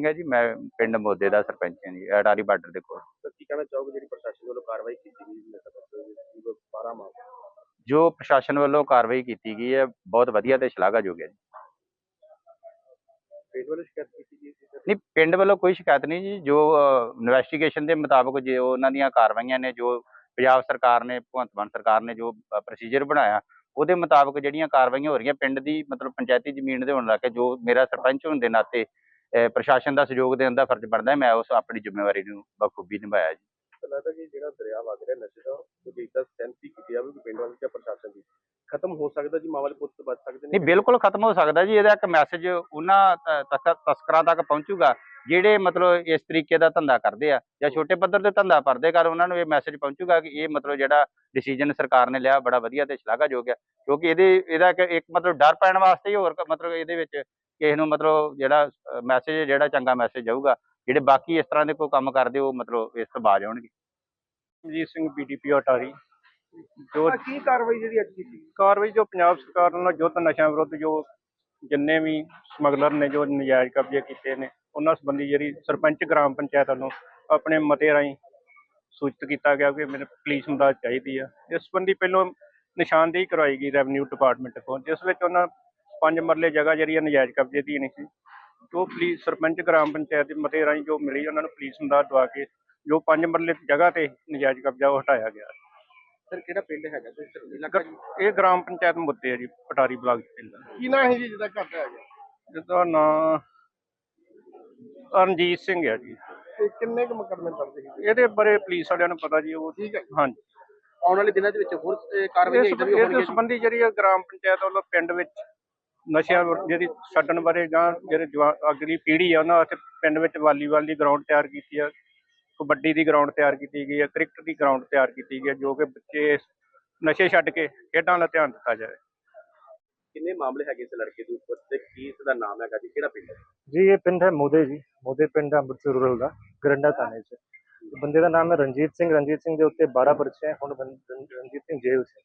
ਸਿੰਘ ਹੈ ਜੀ ਮੈਂ ਪਿੰਡ ਮੋਦੇ ਦਾ ਸਰਪੰਚ ਹਾਂ ਜੀ ਅਟਾਰੀ ਬਾਰਡਰ ਦੇ ਕੋਲ। ਕੀ ਕਹਿਣਾ ਚਾਹੋਗੇ ਜਿਹੜੀ ਪ੍ਰਸ਼ਾਸਨ ਵੱਲੋਂ ਕਾਰਵਾਈ ਕੀਤੀ ਗਈ ਨਸ਼ਾ ਤਸਕਰਾਂ ਦੇ ਵਿਰੁੱਧ 12 ਮਾਮਲੇ ਜੋ ਪ੍ਰਸ਼ਾਸਨ ਵੱਲੋਂ ਕਾਰਵਾਈ ਕੀਤੀ ਗਈ ਹੈ ਬਹੁਤ ਵਧੀਆ ਤੇ ਸ਼ਲਾਘਾਯੋਗ ਹੈ ਜੀ। ਪਿੰਡ ਵੱਲੋਂ ਸ਼ਿਕਾਇਤ ਕੀਤੀ ਗਈ ਸੀ ਸਰ? ਨਹੀਂ ਪਿੰਡ ਵੱਲੋਂ ਕੋਈ ਸ਼ਿਕਾਇਤ ਨਹੀਂ ਜੀ ਜੋ ਇਨਵੈਸਟੀਗੇਸ਼ਨ ਦੇ ਮੁਤਾਬਕ ਜੇ ਉਹਨਾਂ ਦੀਆਂ ਕਾਰਵਾਈਆਂ ਨੇ ਜੋ ਪੰਜਾਬ ਸਰਕਾਰ ਨੇ ਭਗਵੰਤ ਮਾਨ ਸਰਕਾਰ ਨੇ ਜੋ ਪ੍ਰੋਸੀਜਰ ਬਣਾਇਆ ਉਹਦੇ ਮੁਤਾਬਕ ਜਿਹੜੀਆਂ ਕਾਰਵਾਈਆਂ ਹੋ ਰਹੀਆਂ ਪਿੰਡ ਦੀ ਮਤਲਬ ਪੰਚਾਇਤੀ ਜ਼ਮੀਨ ਦੇ ਹੋਣ ਲੱਗੇ ਜੋ ਮੇਰਾ ਸਰਪੰਚ ਹੋਣ ਦੇ ਨਾਤੇ ਪ੍ਰਸ਼ਾਸਨ ਦਾ ਸਹਿਯੋਗ ਦੇਣ ਦਾ ਫਰਜ਼ ਬਣਦਾ ਮੈਂ ਉਸ ਆਪਣੀ ਜ਼ਿੰਮੇਵਾਰੀ ਨੂੰ ਬਖੂਬੀ ਨਿਭਾਇਆ ਜੀ। ਤਾਂ ਲੱਗਦਾ ਕਿ ਜਿਹੜਾ ਦਰਿਆ ਵਗ ਰਿਹਾ ਨਸ਼ੇ ਦਾ ਉਹਦੀ ਇਦਾਂ ਸੈਂਸੀ ਕੀਤੀ ਜਾਵੇ ਕਿ ਪਿੰਡ ਵਾਲੇ ਜਾਂ ਪ੍ਰਸ਼ਾਸਨ ਦੀ। ਖਤਮ ਹੋ ਸਕਦਾ ਜੀ ਮਾਮਲੇ ਪੁੱਤ ਤੋਂ ਬਚ ਸਕਦੇ ਨੇ? ਨਹੀਂ ਬਿਲਕੁਲ ਖਤਮ ਹੋ ਸਕਦਾ ਜੀ ਇਹਦਾ ਇੱਕ ਮੈਸੇਜ ਉਹਨਾਂ ਤਸਕਰਾਂ ਤੱਕ ਪਹੁੰਚੂਗਾ ਜਿਹੜੇ ਮਤਲਬ ਇਸ ਤਰੀਕੇ ਦਾ ਧੰਦਾ ਕਰਦੇ ਆ ਜਾਂ ਛੋਟੇ ਪੱਧਰ ਤੇ ਧੰਦਾ ਕਰਦੇ ਕਰ ਉਹਨਾਂ ਨੂੰ ਇਹ ਮੈਸੇਜ ਪਹੁੰਚੂਗਾ ਕਿ ਇਹ ਮਤਲਬ ਜਿਹੜਾ ਡਿਸੀਜਨ ਸਰਕਾਰ ਨੇ ਲਿਆ ਬੜਾ ਵਧੀਆ ਤੇ ਸ਼ਲਾਘਾਯੋਗ ਹੈ ਕਿਉਂਕਿ ਇਹਦੇ ਇਹਦਾ ਇੱਕ ਮਤਲਬ ਡਰ ਪੈਣ ਵਾਸਤੇ ਹੀ ਹੋਰ ਮਤਲਬ ਇਹਦੇ ਵਿੱਚ ਕਿਸੇ ਨੂੰ ਮਤਲਬ ਜਿਹੜਾ ਮੈਸੇਜ ਜਿਹੜਾ ਚੰਗਾ ਮੈਸੇਜ ਜਾਊਗਾ ਜਿਹੜੇ ਬਾਕੀ ਇਸ ਤਰ੍ਹਾਂ ਦੇ ਕੋਈ ਕੰਮ ਕਰਦੇ ਉਹ ਮਤਲਬ ਇਸ ਤੋਂ ਬਾਜ ਆਉਣਗੇ ਜੀ ਸਿੰਘ ਬੀਡੀਪੀ ਅਟਾਰੀ ਜੋ ਤਾਂ ਕੀ ਕਾਰਵਾਈ ਜਿਹੜੀ ਅੱਜ ਕੀਤੀ? ਕਾਰਵਾਈ ਜੋ ਪੰਜਾਬ ਸਰਕਾਰ ਵੱਲੋਂ ਯੁੱਧ ਨਸ਼ਿਆਂ ਵਿਰੁੱਧ ਜੋ ਜਿੰਨੇ ਵੀ ਸਮਗਲਰ ਨੇ ਜੋ ਨਜਾਇਜ਼ ਕਬਜ਼ੇ ਕੀਤੇ ਨੇ ਉਹਨਾਂ ਸੰਬੰਧੀ ਜਿਹੜੀ ਸਰਪੰਚ ਗ੍ਰਾਮ ਪੰਚਾਇਤ ਵੱਲੋਂ ਆਪਣੇ ਮਤੇ ਰਾਹੀਂ ਸੂਚਿਤ ਕੀਤਾ ਗਿਆ ਕਿ ਮੈਨੂੰ ਪੁਲਿਸ ਮਦਦ ਚਾਹੀਦੀ ਆ। ਇਸ ਸੰਬੰਧੀ ਪਹਿਲਾਂ ਨਿਸ਼ਾਨਦੇਹੀ ਕਰਵਾਈ ਗਈ ਰੈਵਨਿਊ ਡਿਪਾਰਟਮੈਂਟ ਕੋਲ ਜਿਸ ਵਿੱਚ ਉਹਨਾਂ ਪੰਜ ਮਰਲੇ ਜਗ੍ਹਾ ਜਿਹੜੀ ਆ ਨਜਾਇਜ਼ ਕਬਜ਼ੇ ਦੀ ਨਹੀਂ ਸੀ। ਜੋ ਪੁਲਿਸ ਸਰਪੰਚ ਗ੍ਰਾਮ ਪੰਚਾਇਤ ਦੇ ਮਤੇ ਰਾਹੀਂ ਜੋ ਮਿਲੀ ਉਹਨਾਂ ਨੂੰ ਪੁਲਿਸ ਮਦਦ ਦਵਾ ਕੇ ਜੋ ਪੰਜ ਮਰਲੇ ਜਗ੍ਹਾ ਤੇ ਨਜਾਇਜ਼ ਕਬਜ਼ਾ ਉਹ ਹਟਾਇਆ ਗਿਆ। ਸਰ ਕਿਹੜਾ ਪਿੰਡ ਹੈਗਾ? ਤੇ ਸਰ ਇਲਾਕਾ ਜੀ ਇਹ ਗ੍ਰਾਮ ਪੰਚਾਇਤ ਮੁੱਦੇ ਆ ਜੀ ਪਟਾਰੀ ਬਲਾਕ ਪੈਂਦਾ ਕੀ ਨਾਂ ਹੈ ਜੀ ਜਿਹਦਾ ਘਰ ਦਾ ਹੈਗਾ? ਜਿਹਦਾ ਨਾਂ ਰਣਜੀਤ ਸਿੰਘ ਹੈ ਜੀ। ਤੇ ਕਿੰਨੇ ਕੁ ਮੁਕੱਦਮੇ ਦਰਜ ਹੈ ਇਹਦੇ ਬਾਰੇ ਪੁਲਿਸ ਵਾਲਿਆਂ ਨੂੰ ਪਤਾ ਜੀ ਉਹ ਠੀਕ ਹੈ ਹਾਂਜੀ। ਆਉਣ ਵਾਲੇ ਦਿਨਾਂ ਦੇ ਵਿੱਚ ਹੋਰ ਅਹ, ਕਾਰਵਾਈ ਇਸ ਇਸ ਹੋਣਗੀਆਂ ਜੀ? ਸੰਬੰਧੀ ਜਿਹੜੀ ਆ ਗ੍ਰਾਮ ਪੰਚਾਇਤ ਵੱਲੋਂ ਪਿੰਡ ਵਿੱਚ ਨਸ਼ਿਆਂ ਵਿਰੁੱਧ ਜਿਹੜੀ ਛੱਡਣ ਬਾਰੇ ਜਾਂ ਜਿਹੜੇ ਜਵਾ- ਅਗਲੀ ਪੀੜ੍ਹੀ ਆ ਉਹਨਾਂ ਵਾਸਤੇ ਪਿੰਡ ਵਿੱਚ ਵਾਲੀਬਾਲ ਦੀ ਗਰਾਊਂਡ ਤਿਆਰ ਕੀਤੀ ਆ ਕਬੱਡੀ ਦੀ ਗਰਾਊਂਡ ਤਿਆਰ ਕੀਤੀ ਗਈ ਹੈ ਕ੍ਰਿਕਟ ਦੀ ਗਰਾਊਂਡ ਤਿਆਰ ਕੀਤੀ ਗਈ ਹੈ ਜੋ ਕਿ ਬੱਚੇ ਨਸ਼ੇ ਛੱਡ ਕੇ ਖੇਡਾਂ ਵੱਲ ਧਿਆਨ ਦਿੱਤਾ ਜਾਵੇ। ਕਿੰਨੇ ਮਾਮਲੇ ਹੈਗੇ ਇਸ ਲੜਕੇ ਦੇ ਉੱਪਰ ਤੇ ਕੀ ਇਸ ਦਾ ਨਾਮ ਹੈਗਾ ਜੀ? ਕਿਹੜਾ ਪਿੰਡ ਹੈ? ਜੀ ਇਹ ਪਿੰਡ ਹੈ ਮੋਦੇ ਜੀ। ਮੋਦੇ ਪਿੰਡ ਹੈ ਅੰਮ੍ਰਿਤਸਰ ਰੂਰਲ ਦਾ ਗਰੰਡਾ ਥਾਣੇ 'ਚ। ਬੰਦੇ ਦਾ ਨਾਮ ਹੈ ਰਣਜੀਤ ਸਿੰਘ। ਰਣਜੀਤ ਸਿੰਘ ਦੇ ਉੱਤੇ 12 ਪਰਚੇ ਹੈ ਹੁਣ ਬੰ- ਰਣ- ਰਣਜੀਤ ਸਿੰਘ ਜੇਲ੍ਹ 'ਚ। ਹੈ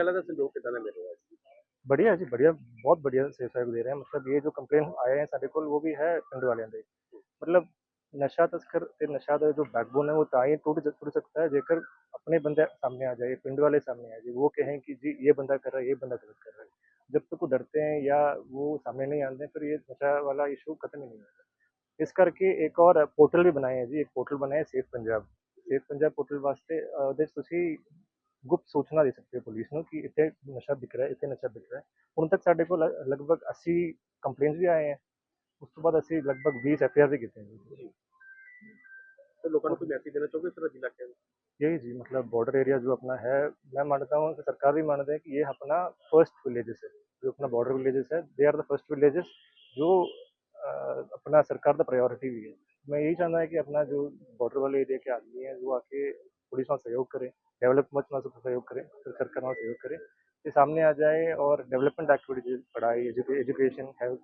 ਪਿੰਡ ਵਾਲੇ ਦਾ ਸਹਿਯੋਗ ਕਿਦਾਂ ਦਾ ਮਿਲ ਰਿਹਾ ਹੈ बढ़िया है जी बढ़िया बहुत बढ़िया से सहयोग दे रहे हैं मतलब ये जो कंप्लेन आए हैं साढ़े को वो भी है पिंड वाले ਦੇ मतलब ਨਸ਼ਾ ਤਸਕਰ ਤੇ ਨਸ਼ਾ ਦਾ ਜੋ बैकबोन है वो ਤਾਂ ਹੀ टूट टूट सकता है जेकर अपने बंदे सामने आ जाए पिंड वाले सामने आ जाए वो कहें कि जी ये बंदा कर रहा है ये बंदा गलत कर रहा है जब तक वो डरते हैं या वो सामने नहीं आते फिर ये नशा वाला इशू खत्म ही नहीं होता ਇਸ ਕਰਕੇ ਇੱਕ ਔਰ ਪੋਰਟਲ ਵੀ ਬਣਾਏ ਹੈ ਜੀ ਇੱਕ ਪੋਰਟਲ ਬਣਾਇਆ safe Punjab safe Punjab portal ਵਾਸਤੇ ਅਹ, ਉਹਦੇ 'ਚ ਤੁਸੀਂ ਗੁਪਤ ਸੂਚਨਾ ਦੇ ਸਕਦੇ ਹੋ ਪੁਲਿਸ ਨੂੰ ਕਿ ਇੱਥੇ ਨਸ਼ਾ ਵਿਕ ਰਿਹਾ ਹੈ ਇੱਥੇ ਨਸ਼ਾ ਵਿਕ ਰਿਹਾ ਹੈ ਹੁਣ ਤੱਕ ਸਾਡੇ ਕੋਲ ਲ- ਲਗਭਗ 80 ਕੰਪਲੇਂਟਸ ਵੀ ਆਏ ਹੈ ਉਸ ਤੋਂ ਬਾਅਦ ਅਸੀਂ ਲਗਭਗ 20 ਐਫ ਆਈ ਆਰ ਵੀ ਕੀਤੇ हैं जी ਤੇ ਲੋਕਾਂ ਨੂੰ ਕੋਈ ਮੈਸੇਜ ਦੇਣਾ ਚਾਹੋਗੇ ਸਰ ਇਲਾਕੇ ਨੂੰ यही जी मतलब बॉर्डर एरिया जो अपना है मैं मानता हूँ कि सरकार भी मानते हैं कि ये अपना फर्स्ट विलेजेस है जो अपना बॉर्डर विलेजेस है they are the first villages जो अ, अपना सरकार का प्रायोरिटी भी है मैं यही चाहता है कि अपना जो बॉर्डर वाले एरिया के आदमी हैं वो आके पुलिस में सहयोग करें डेवलपमेंट में सहयोग करें फिर सरकार में सहयोग करें ये सामने आ जाए और डेवलपमेंट एक्टिविटीज पढ़ाई एजुकेशन हेल्थ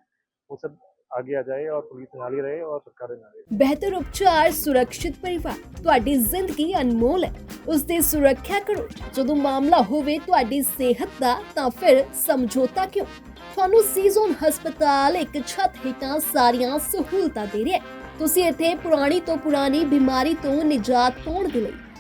वो सब आगे आ जाए और पुलिस ਨਾਲ ਹੀ ਰਹੇ और सरकार ਨਾਲ ਹੀ ਰਹੇ ਬਿਹਤਰ ਉਪਚਾਰ ਸੁਰੱਖਿਅਤ ਪਰਿਵਾਰ ਤੁਹਾਡੀ ਜ਼ਿੰਦਗੀ ਅਨਮੋਲ ਹੈ ਉਸ ਦੀ ਸੁਰੱਖਿਆ ਕਰੋ ਜਦੋਂ ਮਾਮਲਾ ਹੋਵੇ ਤੁਹਾਡੀ ਸਿਹਤ ਦਾ ਤਾਂ ਫਿਰ ਸਮਝੌਤਾ ਕਿਉਂ ਤੁਹਾਨੂੰ ਸੀਜ਼ਨ ਹਸਪਤਾਲ ਇੱਕ ਛੱਤ ਹੇਠਾਂ ਸਾਰੀਆਂ ਸਹੂਲਤਾਂ ਦੇ ਰਿਹਾ ਹੈ ਤੁਸੀਂ ਇੱਥੇ ਪੁਰਾਣੀ ਤੋਂ ਪੁਰਾਣੀ ਬਿਮਾਰੀ ਤੋਂ ਨਿਜਾਤ ਪਾਉਣ ਦੇ ਲਈ